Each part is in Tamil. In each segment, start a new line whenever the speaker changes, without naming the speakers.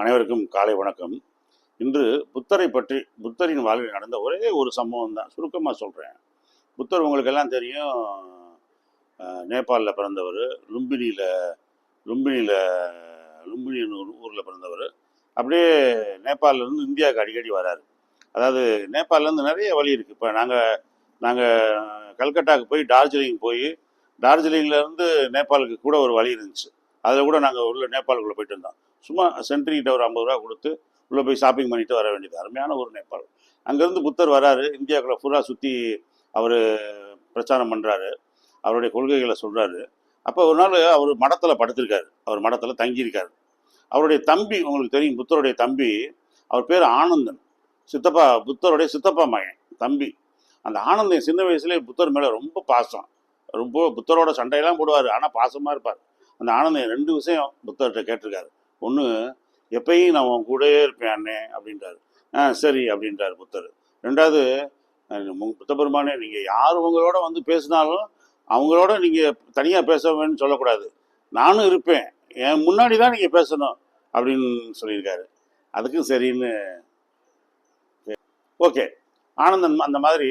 அனைவருக்கும் காலை வணக்கம். இன்று புத்தரை பற்றி புத்தரின் வாழ்வில் நடந்த ஒரே ஒரு சம்பவம் தான் சுருக்கமாக சொல்கிறேன் புத்தர் உங்களுக்கு எல்லாம் தெரியும் நேபாளில் பிறந்தவர் லும்பினியில் லும்பினியில் லும்பினின்னு ஒரு ஊரில் பிறந்தவர். அப்படியே நேபாளிலேருந்து இந்தியாவுக்கு அடிக்கடி வராரு. அதாவது நேபாளிலேருந்து நிறைய வழி இருக்குது இப்போ நாங்கள் நாங்கள் கல்கட்டாவுக்கு போய் டார்ஜிலிங் போய் டார்ஜிலிங்லேருந்து நேபாளுக்கு கூட ஒரு வழி இருந்துச்சு. அதில் கூட நாங்கள் உள்ள நேபாளுக்குள்ளே போயிட்டு இருந்தோம் சும்மா சென்ட்ரிக்கிட்ட ஒரு ஐம்பது ரூபா கொடுத்து உள்ளே போய் ஷாப்பிங் பண்ணிட்டு வர வேண்டியது அருமையான ஒரு நேபாள். அங்கேருந்து புத்தர் வராரு இந்தியாவுக்குள்ள ஃபுல்லாக சுற்றி அவர் பிரச்சாரம் பண்ணுறாரு அவருடைய கொள்கைகளை சொல்கிறாரு அப்போ ஒரு நாள் அவர் மடத்தில் படுத்திருக்காரு அவர் மடத்தில் தங்கியிருக்காரு. அவருடைய தம்பி உங்களுக்கு தெரியும் புத்தருடைய தம்பி அவர் பேர் ஆனந்தன். சித்தப்பா புத்தருடைய சித்தப்பா மகன் தம்பி. அந்த ஆனந்தன் சின்ன வயசுலேயே புத்தர் மேலே ரொம்ப பாசம். ரொம்ப புத்தரோட சண்டையெல்லாம் போடுவார் ஆனால் பாசமாக இருப்பார். அந்த ஆனந்தன் ரெண்டு விஷயம் புத்தர்கிட்ட கேட்டிருக்காரு. ஒன்று எப்பயும் நான் உன் கூடயே இருப்பேன் அண்ணே அப்படின்றாரு. ஆ சரி அப்படின்றாரு புத்தர். ரெண்டாவது புத்த பெருமானே நீங்கள் யார் உங்களோட வந்து பேசினாலும் அவங்களோட நீங்கள் தனியாக பேசவேன்னு சொல்லக்கூடாது. நானும் இருப்பேன். என் முன்னாடி தான் நீங்கள் பேசணும் அப்படின்னு சொல்லியிருக்காரு. அதுக்கும் சரின்னு ஓகே. ஆனந்தன் அந்த மாதிரி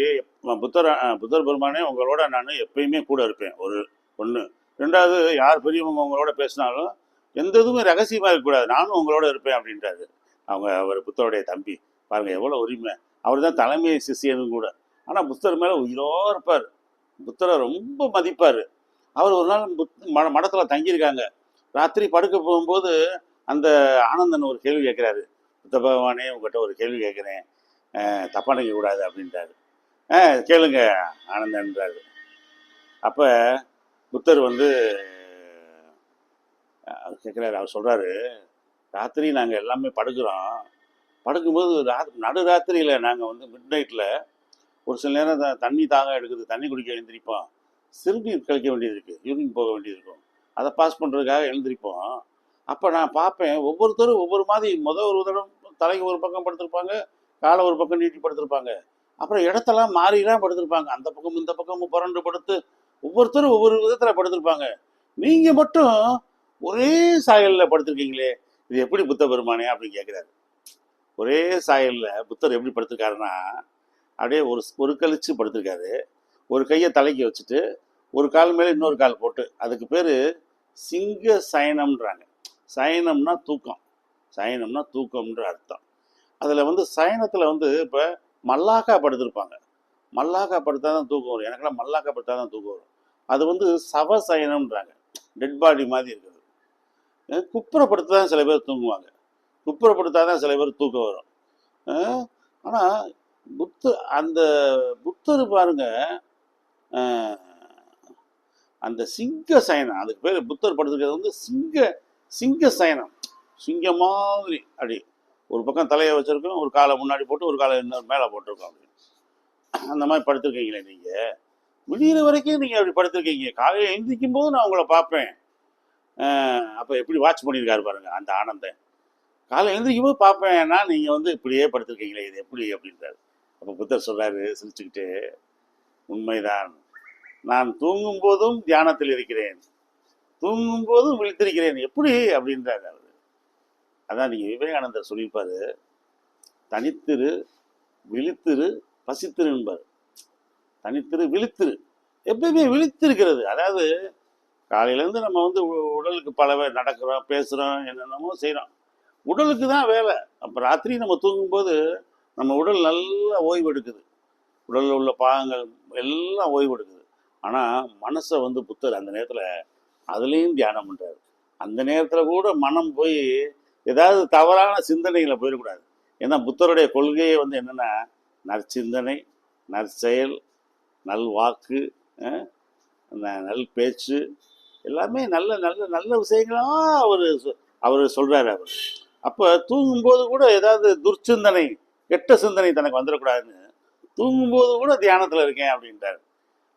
புத்தர் புத்தர் பெருமானே உங்களோட நான் எப்பயுமே கூட இருப்பேன். ஒரு ஒன்று ரெண்டாவது யார் பெரியவங்க உங்களோட பேசினாலும் எந்த இதுவுமே ரகசியமாக இருக்கக்கூடாது. நானும் உங்களோட இருப்பேன் அப்படின்றாரு. அவங்க அவர் புத்தருடைய தம்பி. பாருங்கள் எவ்வளோ உரிமை. அவர் தான் தலைமை சிஷியனும் கூட. ஆனால் புத்தர் மேலே உயிரோ இருப்பார். புத்தரை ரொம்ப மதிப்பார். அவர் ஒரு நாள் புத் மட மடத்தில் தங்கியிருக்காங்க. ராத்திரி படுக்க போகும்போது அந்த ஆனந்தன் ஒரு கேள்வி கேட்குறாரு. புத்த பகவானே உங்கள்கிட்ட ஒரு கேள்வி கேட்குறேன். தப்பா நினைக்க கூடாது அப்படின்றாரு. ஆ கேளுங்க ஆனந்தன்றாரு. அப்போ புத்தர் வந்து கேட்குறாரு அவர் சொல்கிறாரு ராத்திரி நாங்கள் எல்லாமே படுக்கிறோம். படுக்கும்போது ரா நடு ராத்திரியில் நாங்கள் வந்து மிட் நைட்டில் ஒரு சில நேரம் த- தண்ணி தாகம் எடுக்குது. தண்ணி குடிக்க எழுந்திரிப்போம். சிறுநீர் கழிக்க வேண்டியது இருக்குது யூரின் போக வேண்டியது இருக்கும். அதை பாஸ் பண்ணுறதுக்காக எழுந்திரிப்போம். அப்போ நான் பார்ப்பேன் ஒவ்வொருத்தரும் ஒவ்வொரு மாதிரி முதல் ஒரு தடவை தலைக்கு ஒரு பக்கம் படுத்திருப்பாங்க காலை ஒரு பக்கம் நீட்டி படுத்திருப்பாங்க. அப்புறம் இடத்தெல்லாம் மாறிலாம் படுத்திருப்பாங்க. அந்த பக்கம் இந்த பக்கமும் புரண்டு படுத்து ஒவ்வொருத்தரும் ஒவ்வொரு விதத்தில் படுத்திருப்பாங்க. நீங்கள் மட்டும் ஒரே சாயலில் படுத்திருக்கீங்களே இது எப்படி புத்த பெருமானே அப்படின்னு கேட்குறாரு ஒரே சாயலில் புத்தர் எப்படி படுத்திருக்காருன்னா அப்படியே ஒரு ஒரு கழிச்சு படுத்திருக்காரு. ஒரு கையை தலைக்கு வச்சுட்டு ஒரு கால் மேலே இன்னொரு கால் போட்டு அதுக்கு பேர் சிங்க சயனம்ன்றாங்க. சயனம்னா தூக்கம். சயனம்னா தூக்கம்ன்ற அர்த்தம். அதில் வந்து சயனத்தில் வந்து இப்போ மல்லாக்கா படுத்திருப்பாங்க. மல்லாக்கா படுத்தா தான் தூக்கம் வரும். எனக்கெல்லாம் மல்லாக்கா படுத்தா தான் தூக்கம் வரும். அது வந்து சவ சயனம்ன்றாங்க டெட் பாடி மாதிரி இருக்குது. குப்புறப்படுத்த தான் சில பேர் தூங்குவாங்க. குப்புறப்படுத்தா தான் சில பேர் தூக்கம் வரும். ஆனால் புத்த அந்த புத்தர் பாருங்க அந்த சிங்க சயனம் அதுக்கு பேர் புத்தர் படுத்துக்கிறது வந்து சிங்க சிங்க சயனம். சிங்க மாதிரி அப்படி. ஒரு பக்கம் தலையை வச்சிருக்கோம் ஒரு காலை முன்னாடி போட்டு ஒரு காலை இன்னொரு மேலே போட்டிருக்கோம். அப்படின்னு அந்த மாதிரி படுத்திருக்கீங்களே நீங்கள் விடியிற வரைக்கும் நீங்கள் அப்படி படுத்திருக்கீங்க. காலையில் எழுந்திரிக்கும் போது நான் உங்களை பார்ப்பேன். அப்போ எப்படி வாட்ச் பண்ணியிருக்காரு பாருங்க அந்த ஆனந்தன் காலை எழுந்திரிக்கும் போது பார்ப்பேன்னா நீங்கள் வந்து இப்படியே படுத்திருக்கீங்களே இது எப்படி அப்படின்றாரு. அப்போ புத்தர் சொல்கிறாரு சிரிச்சுக்கிட்டு உண்மைதான். நான் தூங்கும் போதும் தியானத்தில் இருக்கிறேன். தூங்கும் போதும் விழித்திருக்கிறேன். எப்படி? அப்படின்றாரு அவர். அதான் நீங்கள் விவேகானந்தர் சொல்லியிருப்பார் தனித்திரு விழித்திரு பசித்திரு என்பார். தனித்திரு விழித்திரு. எப்பயுமே விழித்திருக்கிறது. அதாவது காலையிலேருந்து நம்ம வந்து உடலுக்கு பல நடக்கிறோம் பேசுகிறோம் என்னென்னமோ செய்கிறோம் உடலுக்கு தான் வேலை. அப்போ ராத்திரி நம்ம தூங்கும்போது நம்ம உடல் நல்லா ஓய்வு எடுக்குது. உடலில் உள்ள பாகங்கள் எல்லாம் ஓய்வு எடுக்குது. ஆனால் மனசை வந்து புத்தர். அந்த நேரத்தில் அதுலேயும் தியானம் பண்ணுறாரு அந்த நேரத்தில் கூட மனம் போய் ஏதாவது தவறான சிந்தனைகளை போயிடக்கூடாது. ஏன்னா புத்தருடைய கொள்கையே வந்து என்னென்னா நற்சிந்தனை நற்செயல் நல்வாக்கு நல் பேச்சு எல்லாமே நல்ல நல்ல நல்ல விஷயங்களாக அவர் அவர் சொல்கிறாரு அவர். அப்போ தூங்கும்போது கூட ஏதாவது துர்ச்சிந்தனை கெட்ட சிந்தனை தனக்கு வந்துடக்கூடாதுன்னு தூங்கும்போது கூட தியானத்தில் இருக்கேன் அப்படின்றார்.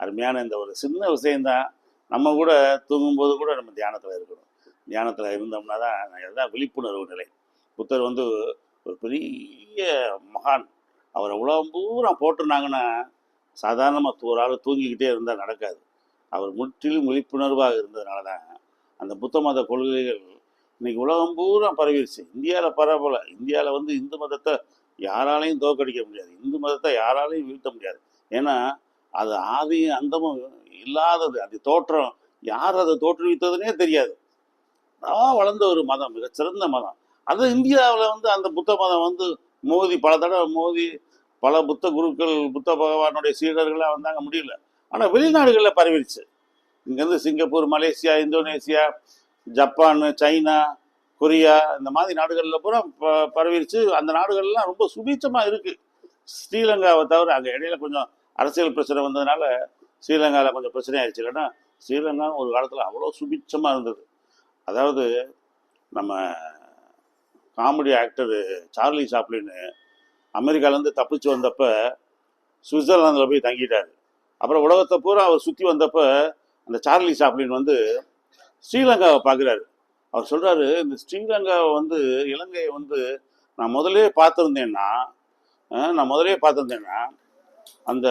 அருமையான இந்த ஒரு சின்ன விஷயந்தான் நம்ம கூட தூங்கும்போது கூட நம்ம தியானத்தில் இருக்கணும். தியானத்தில் இருந்தோம்னா தான் அதுதான் விழிப்புணர்வு நிலை. புத்தர் வந்து ஒரு பெரிய மகான். அவரை உலகம் பூரா போட்டிருந்தாங்கன்னா சாதாரணமாக ஒரு ஆள் தூங்கிக்கிட்டே இருந்தால் நடக்காது. அவர் முற்றிலும் விழிப்புணர்வாக இருந்ததுனால தான் அந்த புத்த மத கொள்கைகள் இன்னைக்கு உலகம் பூரா பரவிடுச்சு இந்தியாவில் பரவல. இந்தியாவில் வந்து இந்து மதத்தை யாராலையும் தோக்கடிக்க முடியாது. இந்து மதத்தை யாராலையும் வீழ்த்த முடியாது. ஏன்னா அது ஆதியும் அந்தமும் இல்லாதது. அது தோற்றம். யார் அதை தோற்றுவித்ததுனே தெரியாது. நான் வளர்ந்த ஒரு மதம் மிகச்சிறந்த மதம். அது இந்தியாவில் வந்து அந்த புத்த மதம் வந்து மோதி பல தடவை மோதி பல புத்த குருக்கள் புத்த பகவானுடைய சீடர்களாக வந்தாங்க முடியல. ஆனால் வெளிநாடுகளில் பரவிடுச்சு இங்கேருந்து Singapore Malaysia Indonesia Japan China Korea இந்த மாதிரி நாடுகளில் பூரா ப பரவிடுச்சு அந்த நாடுகள்லாம் ரொம்ப சுபீட்சமாக இருக்குது ஸ்ரீலங்காவை தவிர அங்கே இடையில கொஞ்சம் அரசியல் பிரச்சனை வந்ததுனால ஸ்ரீலங்காவில் கொஞ்சம் பிரச்சனை ஆயிடுச்சு. இல்லைன்னா ஸ்ரீலங்கா ஒரு காலத்தில் அவ்வளோ சுபிட்சமாக இருந்தது. அதாவது நம்ம காமெடி ஆக்டர் சார்லி சாப்ளின்னு அமெரிக்காலேருந்து தப்பிச்சு வந்தப்போ சுவிட்சர்லாந்தில் போய் தங்கிட்டார். அப்புறம் உலகத்தை பூரா அவர் சுற்றி வந்தப்ப அந்த சார்லி சாப்ளின் வந்து ஸ்ரீலங்காவை பார்க்குறாரு. அவர் சொல்கிறாரு இந்த ஸ்ரீலங்காவை வந்து இலங்கையை வந்து நான் முதலே பார்த்துருந்தேன்னா நான் முதலே பார்த்துருந்தேன்னா அந்த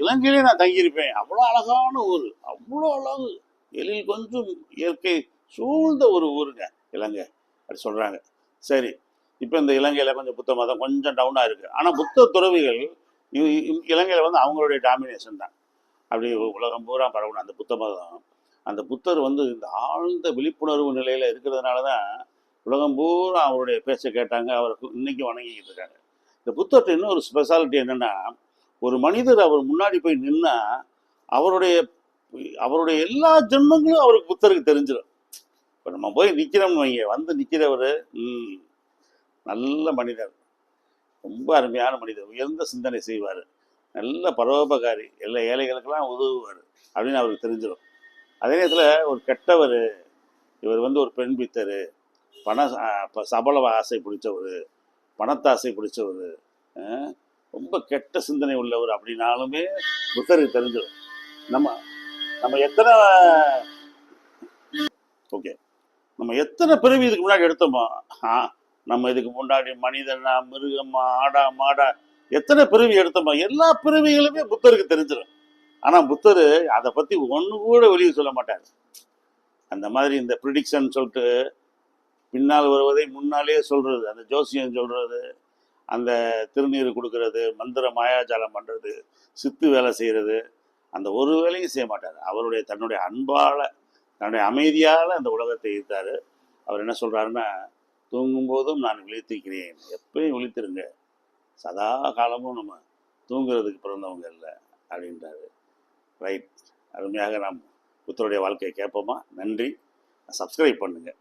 இலங்கையிலே நான் தங்கியிருப்பேன். அவ்வளோ அழகான ஊர் அவ்வளோ அழகு. எழில் கொஞ்சம் இயற்கை சூழ்ந்த ஒரு ஊருங்க இலங்கை. அப்படி சொல்கிறாங்க சரி இப்போ இந்த இலங்கையில் கொஞ்சம் புத்த மதம் கொஞ்சம் டவுனாக இருக்குது ஆனால் புத்த துறவிகள் இ- இலங்கையில் வந்து அவங்களுடைய டாமினேஷன் தான். அப்படி உலகம் பூரா பரவணும். அந்த புத்த மதம். அந்த புத்தர் வந்து இந்த ஆழ்ந்த விழிப்புணர்வு நிலையில் இருக்கிறதுனால தான் உலகம் பூரா அவருடைய பேச்சை கேட்டாங்க. அவருக்கு இன்னைக்கு வணங்கிக்கிட்டு இருக்காங்க. இந்த புத்தர்கிட்ட இன்னும் ஒரு ஸ்பெஷாலிட்டி என்னென்னா ஒரு மனிதர் அவர் முன்னாடி போய் நின்னா அவருடைய அவருடைய எல்லா ஜென்மங்களும் அவருக்கு புத்தருக்கு தெரிஞ்சிடும் இப்போ நம்ம போய் நிற்கிறோம்னு வைங்க. வந்து நிற்கிறவர் ம் நல்ல மனிதர். ரொம்ப அருமையான மனிதர். உயர்ந்த சிந்தனை செய்வார். நல்ல பரோபகாரி. எல்லா ஏழைகளுக்கெல்லாம் உதவுவார் அப்படின்னு அவருக்கு தெரிஞ்சிடும் அதே நேரத்தில் ஒரு கெட்டவர் இவர் வந்து ஒரு பெண் பித்தர் பண சபல ஆசை பிடிச்சவர் பணத்தாசை பிடிச்சவர் ரொம்ப கெட்ட சிந்தனை உள்ளவர் அப்படின்னாலுமே புத்தருக்கு தெரிஞ்சிடும் நம்ம நம்ம எத்தனை ஓகே. நம்ம எத்தனை பிறவி இதுக்கு முன்னாடி எடுத்தோமோ ஆ நம்ம இதுக்கு முன்னாடி மனிதனா மிருகமா ஆடா மாடா எத்தனை பிறவி எடுத்தோமோ எல்லா பிறவிகளுமே புத்தருக்கு தெரிஞ்சிடும் ஆனால் புத்தர் அதை பற்றி ஒன்று கூட வெளியே சொல்ல மாட்டார். அந்த மாதிரி இந்த ப்ரிடிக்ஷன் சொல்லிட்டு பின்னால் வருவதை முன்னாலே சொல்கிறது அந்த ஜோசியம் சொல்கிறது அந்த திருநீர் கொடுக்கறது மந்திர மாயாஜாலம் பண்ணுறது சித்து வேலை செய்கிறது அந்த ஒரு வேலையும் செய்ய மாட்டார். அவருடைய தன்னுடைய அன்பால் தன்னுடைய அமைதியால் அந்த உலகத்தை ஈர்த்தார். அவர் என்ன சொல்றாருன்னா தூங்கும்போதும் நான் விழித்திருக்கிறேன். எப்பயும் விழித்திருங்க. சதா காலமும் நம்ம தூங்குறதுக்கு பிறந்தவங்க இல்லை அப்படின்றாரு. ரைட் அருமையாக நாம் புத்தருடைய வாழ்க்கையை கேட்போமா? நன்றி. சப்ஸ்கிரைப் பண்ணுங்கள்